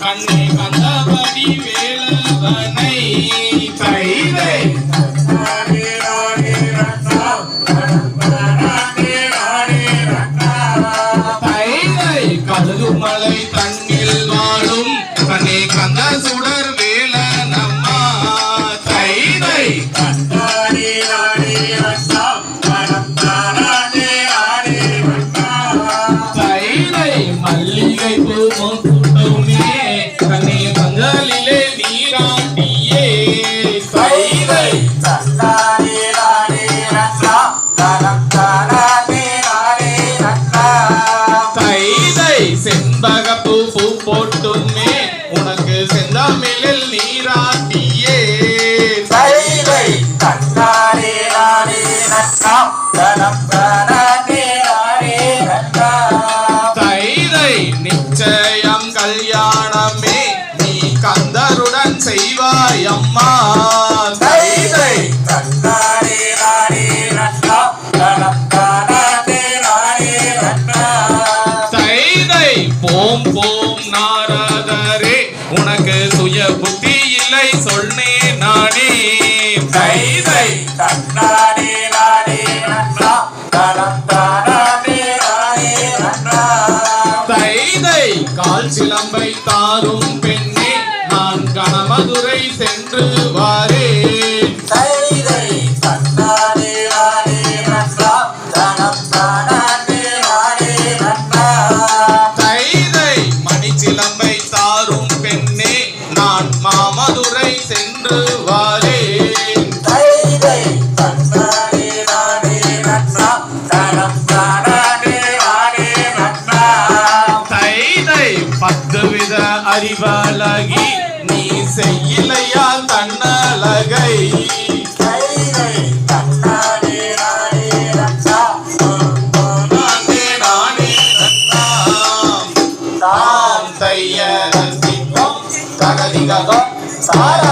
கண்ணை கண்ணாடி வேலவனை. கைதை கழுகுமலை தண்ணில் வாழும். கண்ணே கந்த சுடர் கைதை. வரும் தானே நாடி ரங்கா தைரை மல்லிகை பூ தைதை செண்பகப்பூ பூ போட்டுமே. உனக்கு செந்தாமிழில் நீராட்டியே. கைதை கண்ணாடி நாடி ரங்கா வரும் தானே நாடி ரங்கா தைரை நிச்சயம் கல்யாணமே. நீ கந்தருடன் செய்வாய் அம்மா. உனக்கு சுய புத்தி இல்லை சொன்னே நானே. கைதை கண்ணாடி நாடி தைதை கால் சிலம்பை தாரும் பெண்ணே. நான் கணமதுரை சென்று வாரேன் நான் மாமதுரை சென்று வாரேன். தைதை பத்து வித அறிவழகி நீ செய்யலையா தன்னழகை 啥呀？